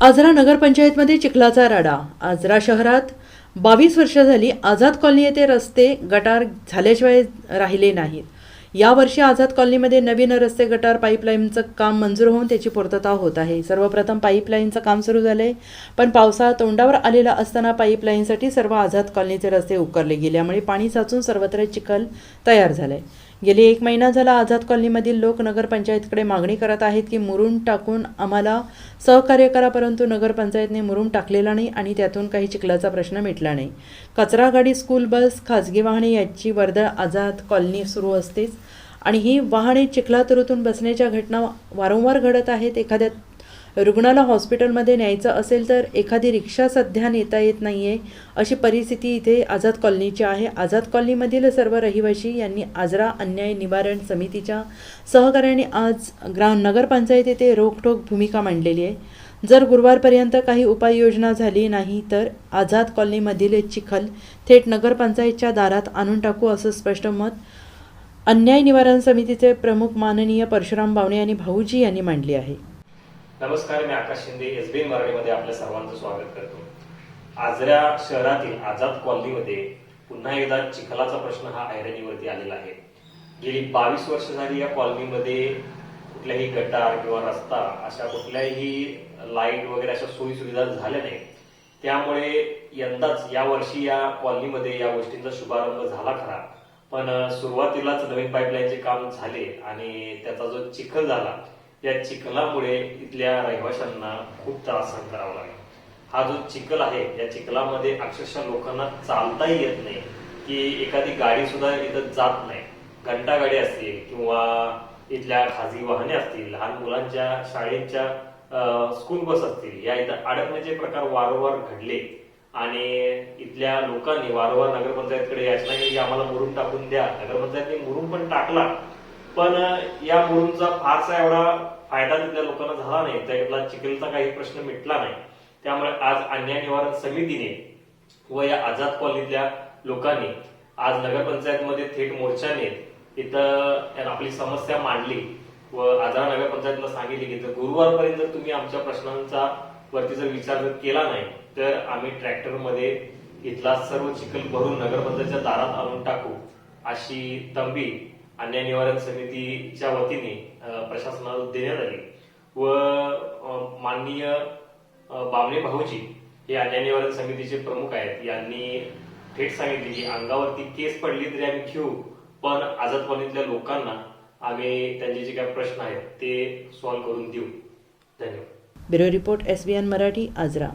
आजरा नगरपंचायतमध्ये चिखलाचा राडा. आजरा शहरात बावीस वर्ष झाली आझाद कॉलनी येथे रस्ते गटार झाल्याशिवाय राहिले नाहीत. यावर्षी आझाद कॉलनीमध्ये नवीन रस्ते गटार पाईपलाईनचं काम मंजूर होऊन त्याची पूर्तता होत आहे. सर्वप्रथम पाईपलाईनचं काम सुरू झालं आहे पण पावसाळा तोंडावर आलेला असताना पाईपलाईनसाठी सर्व आझाद कॉलनीचे रस्ते उकरले गेल्यामुळे पाणी साचून सर्वत्र चिखल तयार झालंय. गेली एक महिना झाला आझाद कॉलनीमधील लोक नगरपंचायतकडे मागणी करत आहेत की मुरुम टाकून आम्हाला सहकार्य करा परंतु नगरपंचायतने मुरुम टाकलेला नाही आणि त्यातून काही चिखलाचा प्रश्न मिटला नाही. कचरा गाडी स्कूल बस खाजगी वाहने याची वर्दळ आझाद कॉलनी सुरू असतेच. आणि ही वाहने चिखलात रुतून बसण्याच्या घटना वारंवार घडत आहेत. एखाद्या रुग्णाला हॉस्पिटलमध्ये न्यायचं असेल तर एखादी रिक्षा सध्या नेता येत नाही आहे अशी परिस्थिती इथे आझाद कॉलनीची आहे. आझाद कॉलनीमधील सर्व रहिवाशी यांनी आजरा अन्याय निवारण समितीच्या सहकार्याने आज ग्रा नगरपंचायत येथे रोखठोक भूमिका मांडलेली आहे. जर गुरुवारपर्यंत काही उपाययोजना झाली नाही तर आझाद कॉलनीमधील चिखल थेट नगरपंचायतच्या दारात आणून टाकू असं स्पष्ट मत अन्याय निवारण समितीचे प्रमुख माननीय परशुराम बावणे आणि भाऊजी यांनी मांडली आहे. नमस्कार मी आकाश शिंदे एस बी मराठीमध्ये आपल्या सर्वांचं स्वागत करतो. आजऱ्या शहरातील आझाद कॉलनीमध्ये पुन्हा एकदा चिखलाचा प्रश्न हा ऐरणीवरती आलेला आहे. गेली बावीस वर्ष झाली या कॉलनीमध्ये कुठल्याही गटार किंवा रस्ता अशा कुठल्याही लाइट वगैरे अशा सोयी सुविधा झाल्या नाही त्यामुळे यंदाच या वर्षी या कॉलनीमध्ये या गोष्टींचा शुभारंभ झाला खरा. पण सुरुवातीलाच नवीन पाईपलाईनचे काम झाले आणि त्याचा जो चिखल झाला या चिखलामुळे इथल्या रहिवाशांना खूप त्रास सहन करावा लागला. हा जो चिखल आहे या चिखलामध्ये अक्षरशः लोकांना चालताही येत नाही की एखादी गाडी सुद्धा इथं जात नाही. घंटा गाडी असतील किंवा इथल्या खाजगी वाहने असतील लहान मुलांच्या शाळेच्या स्कूल बस असतील या इथं अडकण्याचे प्रकार वारंवार घडले आणि इथल्या लोकांनी वारंवार नगरपंचायतकडे याचना केली की आम्हाला मुरुम टाकून द्या. नगरपंचायतने मुरुम पण टाकला पण या मुरुमचा फारसा एवढा झाला नाही त्यातला चिखलचा काही प्रश्न मिटला नाही. त्यामुळे आज अन्याय निवारण समितीने व या आझाद कॉलनीतल्या लोकांनी आज नगरपंचायतमध्ये थेट मोर्चाने इथं आपली समस्या मांडली व आझाद नगरपंचायतला सांगितले की जर गुरुवारपर्यंत जर तुम्ही आमच्या प्रश्नांचा वरती जर विचार जर केला नाही तर आम्ही ट्रॅक्टरमध्ये इथला सर्व चिखल भरून नगरपंचायतच्या दारात आणून टाकू अशी तंबी अन्याय निवारण समितीच्या वतीने प्रशासनाला देण्यात आली. व माननीय बामणे भाऊजी हे अन्याय निवारण समितीचे प्रमुख आहेत. यांनी थेट सांगितले की अंगावरती केस पडली तरी आम्ही घेऊ पण आझाद कॉलनीतल्या लोकांना आम्ही त्यांचे जे काही प्रश्न आहेत ते सॉल्व्ह करून देऊ. धन्यवाद. Bureau report S B N Marathi Ajara.